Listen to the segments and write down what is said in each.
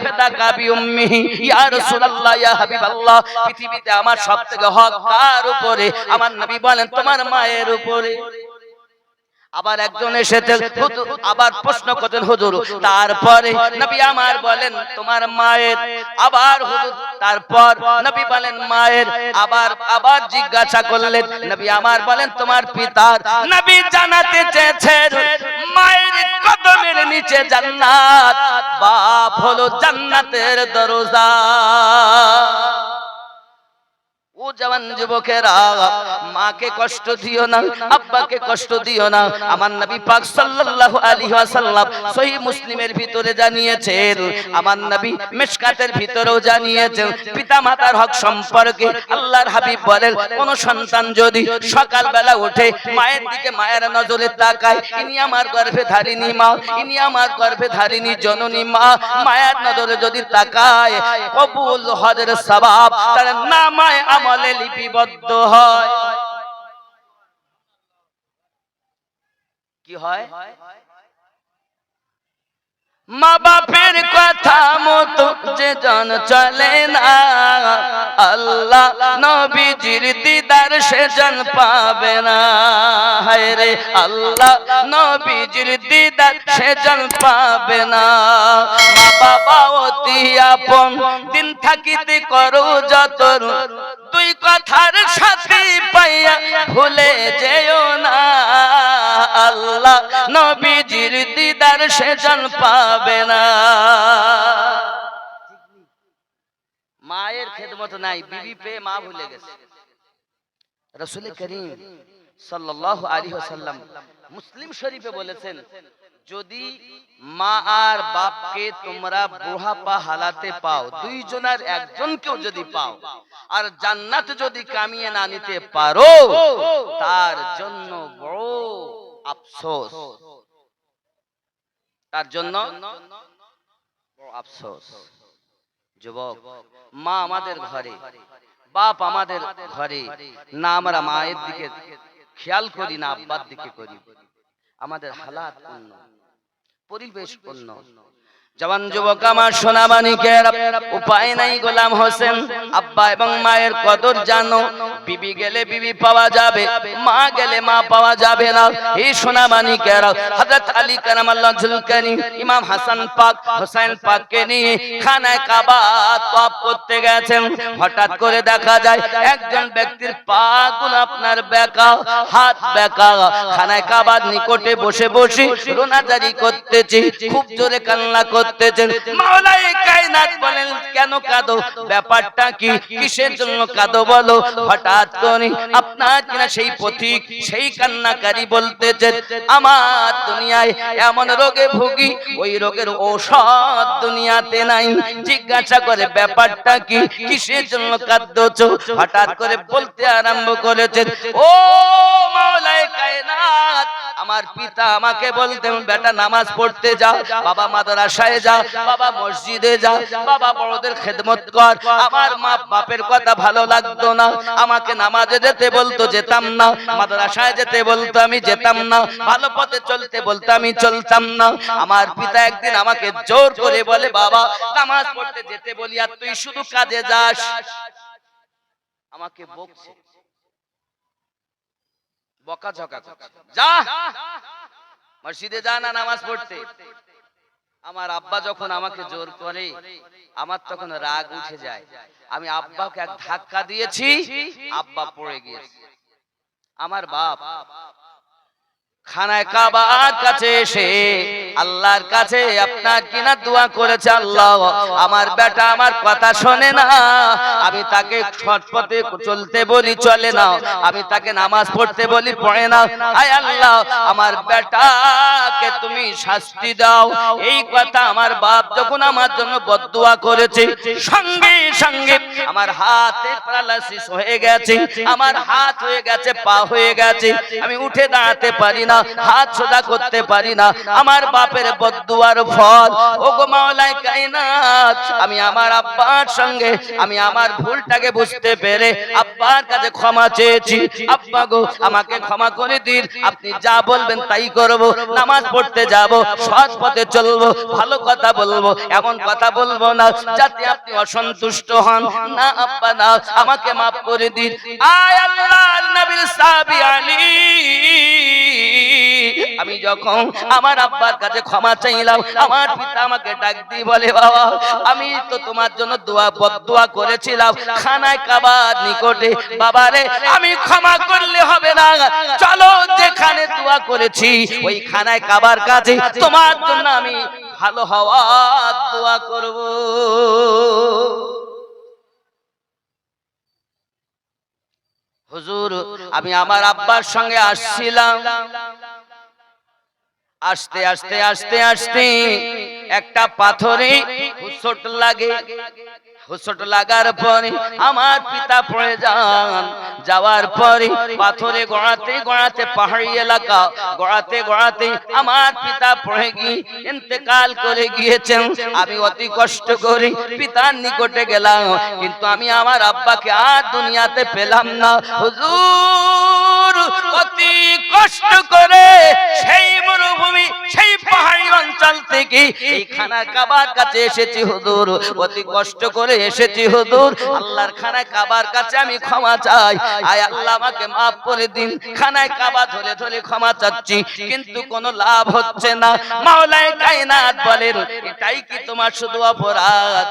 ফেদাকা ইয়া রাসূলুল্লাহ, ইয়া পৃথিবীতে আমার সবথেকে হক কার উপরে, আমার নবী বলেন তোমার মায়ের উপরে। আবার একজন এসেছে আবার প্রশ্ন করতেন হুজুর তারপরে নবী আমার বলেন তোমার মায়ের আবার হুজুর তারপর নবী বলেন মায়ের আবার আবার জিজ্ঞাসা করলেন নবী আমার বলেন তোমার পিতার নবী জানাতে চেয়েছেন মায়ের কদমের নিচে জান্নাত। বাপ হলো জান্নাতের দরজা। ও জওয়ান যুবকেরা, মাকে কষ্ট দিও না, আব্বাকে কষ্ট দিও না। আমার নবী পাক সাল্লাল্লাহু আলাইহি ওয়াসাল্লাম সহিহ মুসলিমের ভিতরে জানিয়েছেন, আমার নবী মিশকাতের ভিতরেও জানিয়েছেন, পিতামাতার হক সম্পর্কে আল্লাহর হাবিব বলেন, কোন সন্তান যদি সকালবেলা উঠে মায়ের দিকে মায়ের নজরে তাকায়, ইনি আমার গর্ভে ধারিনী মা, ইনি আমার গর্ভে ধারিনী জননী মা, মায়ের নজরে যদি তাকায়, কবুল হজের সবাব তার নামায় আমলে লিপিবদ্ধ হয়। কি হয়? মা বাপের কথা মতো যে জন চলে না। আল্লাহ নবীজির দিদার সে জন পাবে না। আল্লাহ নবীজির দিদার সে জন পাবে না। মা বাবা অতি আপন, দিন থাকিতে করো যত দুই কথার সাথে পাইয়া ভুলে যেও না। আল্লাহ নবীজির দিদার সেজন পাবে না। মায়ের খেদমত নাই, বিবি পেয়ে মা ভুলে গেছে। রসুল করিম সাল্লাল্লাহু আলাইহি ওয়াসাল্লাম মুসলিম শরীফে বলেছেন, যদি মা আর বাপকে তোমরা বুড়াপা হালাতে পাও, দুইজনের একজনকেও যদি পাও, আর জান্নাত যদি কামিয়ে না নিতে পারো, তার জন্য বড় আফসোস। তার জন্য আফসোস। যুবক, মা আমাদের ঘরে, বাপ আমাদের ঘরে, না আমরা মায়ের দিকে খেয়াল করি না, আব্বার দিকে করি। আমাদের হালাত অন্য, পরিবেশ অন্য। জওয়ান যুবক আমার সোনা মানিকের উপায় নাই গোলাম হোসেন, আব্বা এবং মায়ের কদর জানো, বিবি গেলে বিবি পাওয়া যাবে, মা গেলে মা পাওয়া যাবে না। এই সোনা মানিকের হযরত আলী কারামাল্লাহ জুলকানি ইমাম হাসান পাক হোসেন পাককে নিয়ে খানায় কাবা তপ করতে গেছেন। হঠাৎ করে দেখা যায়, একজন ব্যক্তির পা গুলো আপনার বেকা, হাত বেকা। খানায় কাবার নিকটে বসে বসে রোনাজারি করতেছে, খুব জোরে কান্না করতেছেন। মাওলাই কায়নাত বলেন, কেন কাঁদো? ব্যাপারটা কি? কিসের জন্য কাঁদো বলো? হঠাৎ করে আপনার কিনা সেই পথিক, সেই কান্নাকারী বলতেছেন, আমার দুনিয়ায় এমন রোগে ভুগি, ওই রোগের ঔষধ দুনিয়াতে নাই। জিজ্ঞাসা করে, ব্যাপারটা কি? কিসের জন্য হঠাৎ করে বলতে আরম্ভ করেছেন, ও মাওলায় কায়নাত আমার পিতা আমাকে বলতেন, বেটা, নামাজ পড়তে যা, বাবা মাদ্রাসায় যা, বাবা মসজিদে যা, বাবা বড়দের খেদমত কর। আমার মা বাপের কথা ভালো লাগতো না। আমাকে নামাজে যেতে বলতো, যেতাম না। মাদ্রাসায় যেতে বলতো, আমি যেতাম না। ভালো পথে চলতে বলতো, আমি চলতাম না। আমার পিতা একদিন আমাকে জোর করে বলে, বাবা, নামাজ পড়তে যেতে বলি, আর তুই শুধু কাজে যাস। আমাকে বকছে। বকাঝকা। যা! মসজিদে যা না নামাজ পড়তে। আমার আব্বা যখন আমাকে জোর করে, আমার তখন রাগ উঠে যায়। আমি আব্বাকে এক ধাক্কা দিয়েছি, আব্বা পড়ে গিয়েছে। আমার বাপ খানায় কাবার কাছে এসে আল্লাহর কাছে আপনার কিনা দোয়া করেছে, আল্লাহ, আমার বেটা আমার কথা শোনে না। আমি তাকে সৎপথে চলতে বলি, চলে না। আমি তাকে নামাজ পড়তে বলি, পড়ে না। আয় আল্লাহ, আমার বেটাকে তুমি শাস্তি দাও। এই কথা আমার বাপ যখন আমার জন্য বদদোয়া করেছে, সঙ্গে সঙ্গে আমার হাতে প্যারালাইসিস হয়ে গেছে, আমার হাত হয়ে গেছে, পা হয়ে গেছে। আমি উঠে দাঁড়াতে পারি না। না, হাত সোজা করতে পারি না। আমার বাপের বদুয়ার ফল। ও গো মাওলায় কায়নাত আমি আমার আব্বার সঙ্গে, আমি আমার ভুলটাকে বুঝতে পেরে আব্বার কাছে ক্ষমা চেয়েছি। আব্বা গো, আমাকে ক্ষমা করে দিন। আপনি যা বলবেন তাই করব। নামাজ পড়তে যাব, সৎ পথে চলবো, ভালো কথা বলব, এমন কথা বলব না, যাতে আপনি অসন্তুষ্ট হন। না, আব্বা, না, আমাকে মাফ করে দিন। আয় আল্লাহর নবীর সাহাবী আলী। আমি যখন আমার আব্বার কাছে ক্ষমা চাইলাম, আমার পিতা আমাকে ডাক দিয়ে বলে, বাবা, আমি তো তোমার জন্য দোয়া বদদোয়া করেছিলাম। খানায় কাবার নিকটে। বাবারে আমি ক্ষমা করলে হবে না। চলো যেখানে দোয়া করেছি, ওই খানায় কাবার কাছে তোমার জন্য আমি ভালো হওয়ার দোয়া করব। হুজুর, আমি আমার আব্বার সঙ্গে আসছিলাম। আস্তে আস্তে আস্তে আস্তে একটা পাথরে হুসট লাগে। হুসট লাগার পরে আমার পিতা পড়ে যান। যাওয়ার পরে পাথরে গড়াতে গড়াতে পাহাড়ি এলাকা, গড়াতে গড়াতে আমার পিতা পড়ে গিয়ে ইন্তেকাল করে গিয়েছেন। আমি অতি কষ্ট করে পিতার নিকটে গেলাম। কিন্তু আমি আমার আব্বাকে আর দুনিয়াতে পেলাম না। হুজুর! কষ্ট করে সেই মরুভূমি, সেই পাহাড়ি অঞ্চল থেকে খানা কাবার কাছে এসেছি হুজুর। অতি কষ্ট করে এসেছি হুজুর। আল্লাহর খানা কাবার কাছে আমি ক্ষমা চাই। আয় আল্লাহ, আমাকে মাফ করে দিন। খানায় কাবা ধরে ধরে ক্ষমা চাচ্ছি, কিন্তু কোনো লাভ হচ্ছে না। মাওলায় কায়নাত বলেন, এটাই কি তোমার শুধু অপরাধ?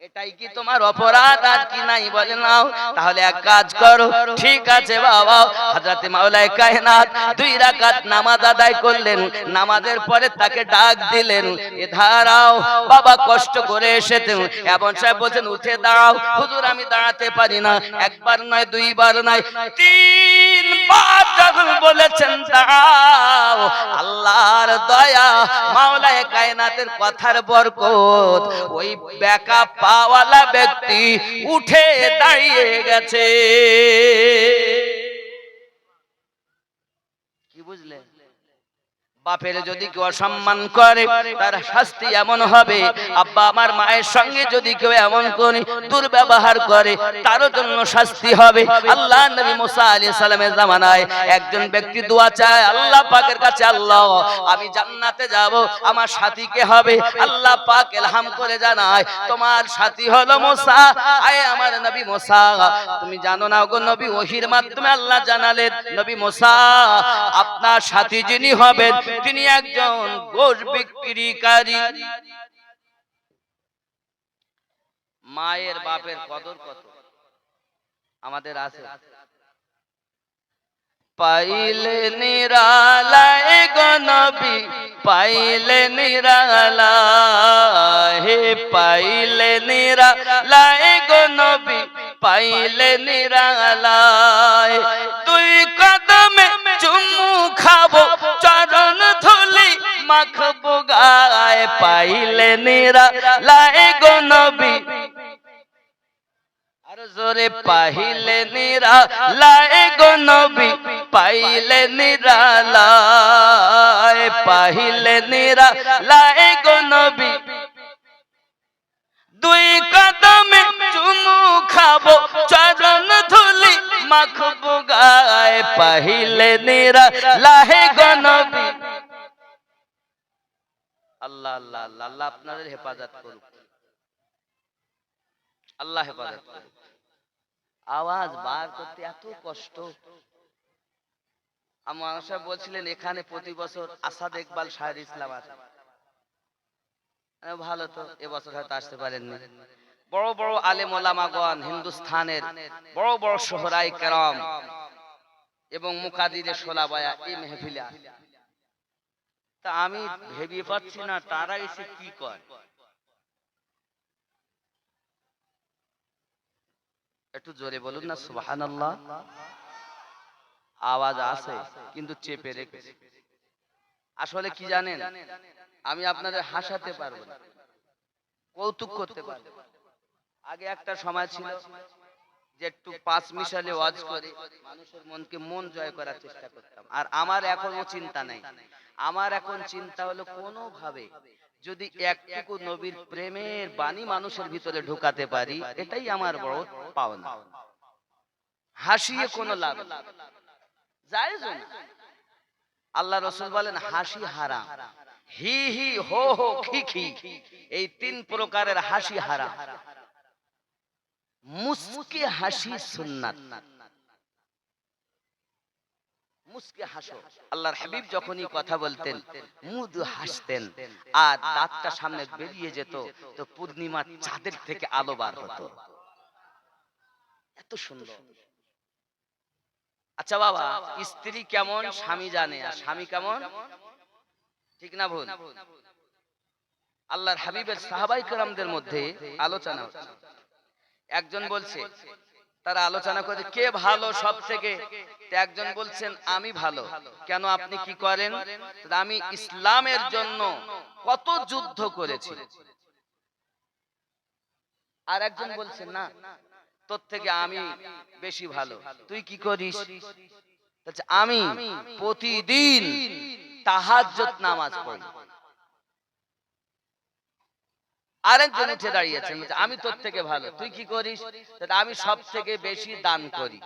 এটাই কি তোমার অপরাধ? আর কি নাই বলে নাও। তাহলে এক কাজ করো। ঠিক আছে বাবা। হযরত মাওলায় কায়নাত দুই রাকাত নামাজ আদায় করলেন। নামাজের পরে তাকে ডাক দিলেন, এ ধারাও, বাবা কষ্ট করে এসেছেন। এমন সাহেব বলছেন, উঠে দাঁড়াও। হুজুর, আমি দাঁড়াতে পারি না। একবার নয়, দুইবার নয়। তিনবার যখন বলেছেন, দাঁড়াও। আল্লাহর দয়া, মাওলায় কায়নাতের কথার বরকত। ওই বেকা পাওয়ালা ব্যক্তি উঠে দাঁড়িয়ে গেছে। কি বুঝলে বাপের যদি কেউ অসম্মান করে তার শাস্তি এমন হবে। আব্বা আমার মায়ের সঙ্গে যদি কেউ এমন করে দুর্ব্যবহার করে তারও জন্য শাস্তি হবে। আল্লাহ নবী মুসা আলাইহিস সালামের জামানায় একজন ব্যক্তি দোয়া চায় আল্লাহ পাকের কাছে আল্লাহ আমি জান্নাতে যাব আমার সাথীকে হবে। আল্লাহ পাক এলহাম করে জানায় তোমার সাথী হলো মুসা আয় আমার নবী মুসা। তুমি জানো না গো নবী ওহির মাধ্যমে আল্লাহ জানালেন নবী মুসা আপনার সাথী যিনি হবেন তিনি একজন গোশ বিক্রিকারী। মায়ের বাপের কদর কত? আমাদের আছে। পাইলে নিরালায় গনবি পাইলে নিরালায় হে পাইলে নিরালায় গনবি পাইলে নিরালায়। মাখবো গায় পাইলে নিরালায় গনবি আর জোরে পাইলে নিরা লায় গো নবী, পাইলে নিরা পাইলে নিরা লায় গো নবী। দুই কদমে চুমু খাব, চরণ ধুলি মাখবো গায়, পাইলে নিরা লাহে গো নবী। আল্লাহ আল্লাহ আল্লাহ আল্লাহ আপনাদের হেফাজত করুক। আল্লাহ হেফাজত করুক। আওয়াজ বার করতে এত কষ্ট। আমার সাহেব বলছিলেন, এখানে প্রতি বছর আসাদ ইকবাল শাহের ইসলাম আছে। ভালো তো এবছর হয়তো আসতে পারেননি। বড় বড় আলেম ওলামাগণ হিন্দুস্থানের, বড় বড় সোহরাই কেরাম এবং মুকাদিরে সোলাবায়া এই মেহফিলে। তা আমি ভেবে পাচ্ছি না তারা এসে কি করে একটু জোরে বলুন না, সুবহানাল্লাহ। আওয়াজ আছে, কিন্তু চেপে রেখেছে আসলে কি জানেন? আমি আপনাদের হাসাতে পারব না। কৌতুক করতে পারব আগে একটা সময় ছিল যে একটু পাঁচ মিশালে ওয়াজ করে, মানুষের মনকে মন জয় করার চেষ্টা করতাম। আর আমার এখনও চিন্তা নাই। আমার এখন চিন্তা হলো কোনো ভাবে যদি একটুকু নবীর প্রেমের বাণী মানুষের ভিতরে ঢুকাতে পারি, এটাই আমার বড় পাওনা। হাসিয়ে কোনো লাভ না। আল্লাহ রসুল বলেন, হাসি হারা হি হি, হো হো খি খি এই তিন প্রকারের হাসি হারাম। মুস্কে হাসি সুন্নাত। মুস্কে হাসো। আল্লাহর হাবিব যখনই কথা বলতেন, মুদু হাসতেন, আর দাঁতটা সামনে বেরিয়ে যেত, তো চাঁদের থেকে আলো বার হতো। এত সুন্দর। আচ্ছা বাবা, স্ত্রী কেমন, স্বামী জানে, আর স্বামী কেমন? ঠিক না ভুল? আল্লাহর হাবিবের সাহাবাই কেরামদের মধ্যে আলোচনা হচ্ছে। একজন বলছে তারা আলোচনা করে কে ভালো সব থেকে? একজন বলছেন আমি ভালো। কেন আপনি কি করেন? আমি ইসলামের জন্য কত যুদ্ধ করেছি। আর একজন বলছেন না তোর থেকে আমি বেশি ভালো। তুই কি করিস? আমি প্রতিদিন তাহাজ্জুদ নামাজ পড়ি। আরেকজন উঠে দাঁড়িয়েছেন আমি তোর থেকে ভালো তুই কি করিস? আমি সব থেকে বেশি দান করি।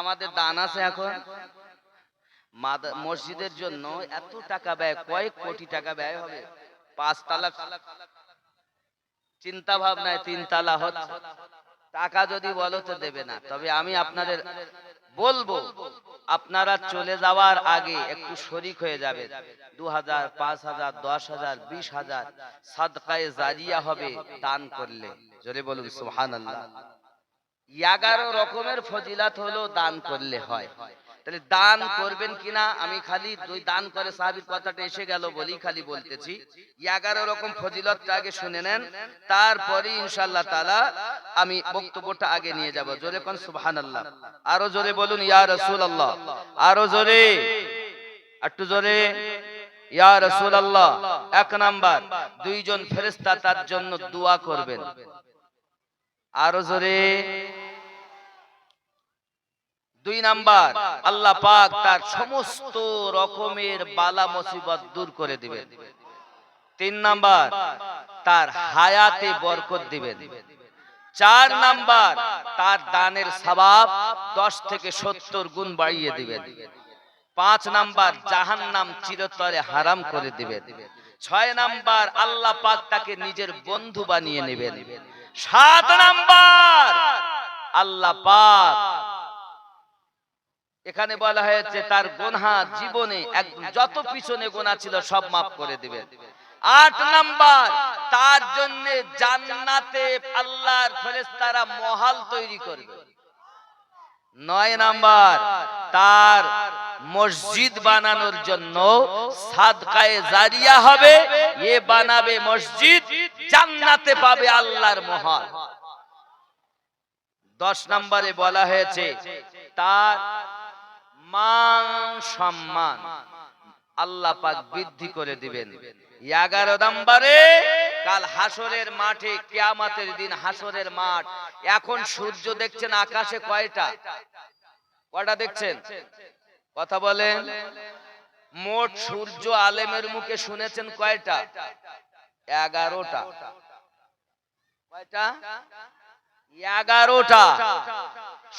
আমাদের দান আছে এখন? মসজিদের জন্য এত টাকা ব্যয় কয়েক কোটি টাকা ব্যয় হবে। পাঁচ তালা চিন্তা ভাবনায় তিন তালা হচ্ছে। টাকা যদি বলো তো দেবে না। তবে আমি আপনাদের বলব আপনারা চলে যাওয়ার আগে একটু শরিক হয়ে যাবে। দু হাজার পাঁচ হাজার দশ হাজার বিশ হাজার সাদকায় জারিয়া হবে দান করলে। জোরে বলুন সুহান এগারো রকমের ফজিলাত হলো দান করলে হয়। তাহলে দান করবেন কিনা? আমি খালি দুই দান করে সাহাবির কথাটা এসে গেল বলি খালি বলতেছি। এগারো রকম ফজিলতটা আগে শুনে নেন। তারপরে ইনশাল্লাহ তালা আমি বক্তব্যটা আগে নিয়ে যাব। জোরে কোন সুবহান আল্লাহ আরও জোরে বলুন ইয়া রসুল আল্লাহ আরও জোরে। একটু জোরে। ইয়া রসুল আল্লাহ এক নাম্বার। দুইজন ফেরেস্তা তার জন্য দোয়া করবেন। আরও জোরে। দুই নাম্বার আল্লাহ পাক তার সমস্ত রকমের বালা মুসিবত দূর করে দিবেন। তিন নাম্বার তার হায়াতে বরকত দিবেন। চার নাম্বার তার দানের সবাব দশ থেকে সত্তর গুণ বাড়িয়ে দিবেন। পাঁচ নাম্বার জাহান্নাম চিরতরে হারাম করে দিবেন। ছয় নাম্বার আল্লাহ পাক তাকে নিজের বন্ধু বানিয়ে নেবেন। সাত নাম্বার আল্লাহ পাক এখানে বলা হয়েছে, তার গোনা জীবনে যত পিছনে গোনা ছিল সব মাফ করে দিবেন। আট নাম্বার, তার জন্য জান্নাতে আল্লাহর ফেরেশতারা মহাল তৈরি করবে। নয় নাম্বার, তার মসজিদ বানানোর জন্য সাদকায়ে জারিয়া হবে, এ বানাবে মসজিদ, জান্নাতে পাবে আল্লাহর মহাল। দশ নম্বরে বলা হয়েছে, তার মান সম্মান। আল্লাহ পাক বৃদ্ধি করে দিবেন। এগারো নম্বরে, কাল হাসরের মাঠে, কেয়ামাতের দিন হাসরের মাঠ। এখন সূর্য দেখছেন আকাশে কয়টা? কয়টা দেখছেন? কথা বলেন। মোট সূর্য আলেমের মুখে শুনেছেন কয়টা? এগারোটা। কয়টা? এগারোটা।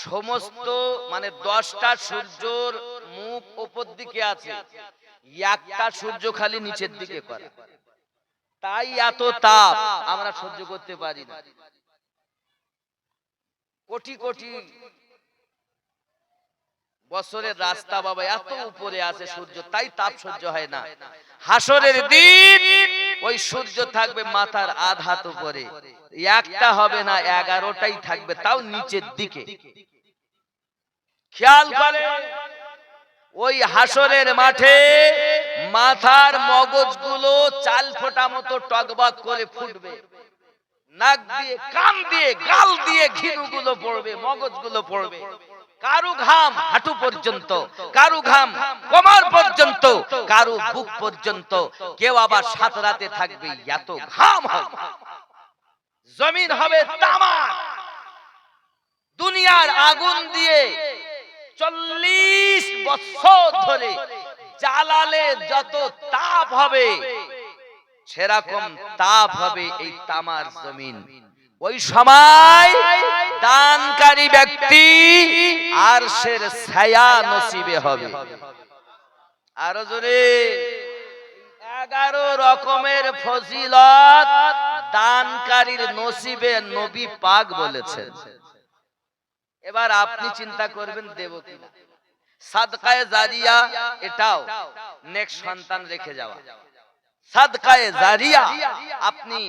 সমস্ত মানে দশটা সূর্যর মুখ উপর দিকে আছে। একটা সূর্য খালি নিচের দিকে করা। তাই এত তাপ আমরা সহ্য করতে পারি না। কোটি কোটি বছরের রাস্তা বাবা, এত উপরে আছে সূর্য, তাই তাপ সহ্য হয় না। হাসরের দিন ওই সূর্য থাকবে মাথার আধ হাত উপরে। একটা হবে না, এগারোটাই থাকবে, তাও নিচের দিকে। খেয়াল করে, ওই হাসরের মাঠে মাথার মগজগুলো চাল ফোটা মতো টকবক করে ফুটবে। নাক দিয়ে, কান দিয়ে, গাল দিয়ে ঘিনুগুলো পড়বে, মগজগুলো পড়বে। কারু ঘাম হাঁটু পর্যন্ত, কারু ঘাম কোমর পর্যন্ত, কারু বুক পর্যন্ত, কেউ আবার সাত রাতে থাকবে, এত ঘাম হবে। জমিন হবে তামার। দুনিয়ার আগুন দিয়ে চল্লিশ বছর ধরে জ্বালালে যত তাপ হবে, সেরকম তাপ হবে এই তামার জমিন। ওই সময় দানকারী ব্যক্তি আর সের ছায়া নসিবে হবে। আরও জোরে। এগারো রকমের ফজিলত দানকারীর নসিবে নবী পাক বলেছেন। এবার আপনি চিন্তা করবেন দেব কিনা সাদকায়ে জারিয়া এটাও নেক্সট সন্তান রেখে যাওয়া। সাদকায়ে জারিয়া আপনি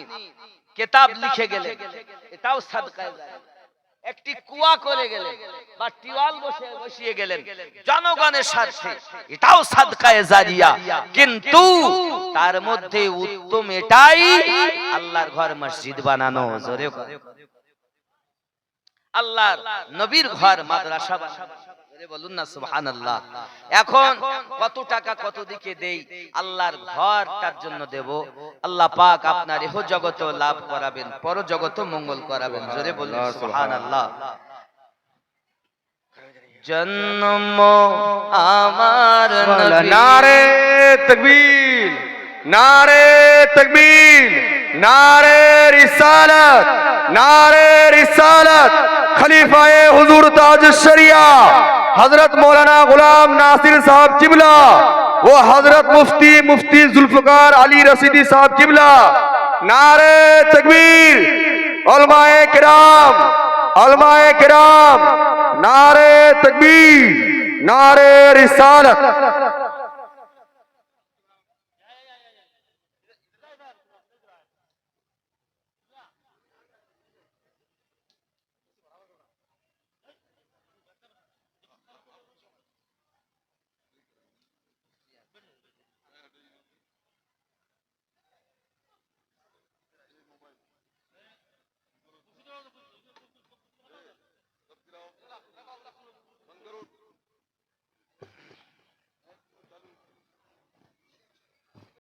কেতাব লিখে গেলেন। এটাও সাদকায় জারিয়া একটি কুয়া করে গেলেন বা টিওয়াল বসে বসিয়ে গেলেন। জনগণের স্বার্থে। এটাও সাদকায়ে জারিয়া কিন্তু তার মধ্যে উত্তম এটাই আল্লাহর ঘর মসজিদ বানানো। জোরে আল্লাহর নবীর ঘর মাদ্রাসা বানানো। বলুন না সুহান আল্লাহ এখন কত টাকা কত দিকে দেই? আল্লাহর ঘর জন্য দেব। আল্লাহ পাক আপনার এহ জগত লাভ করাবেন পর জগত মঙ্গল করাবেন। জোরে বলুন সুহান আল্লাহ জন্ম আমার নারে তকবীর নারে তকবীর নারে রিসালাত নারে রিসালাত। খলিফায়ে হুজুর তাজ শরিয়া। हज़रत मौलाना गुलाम नासिर साहब चिबला वो हज़रत मुफ्ती मुफ्ती जुल्फकार अली रसीदी साहब चिबला नारे तकबीर अलमाए किराम अलमाए किराम, नारे तकबीर, नारे रिसालत।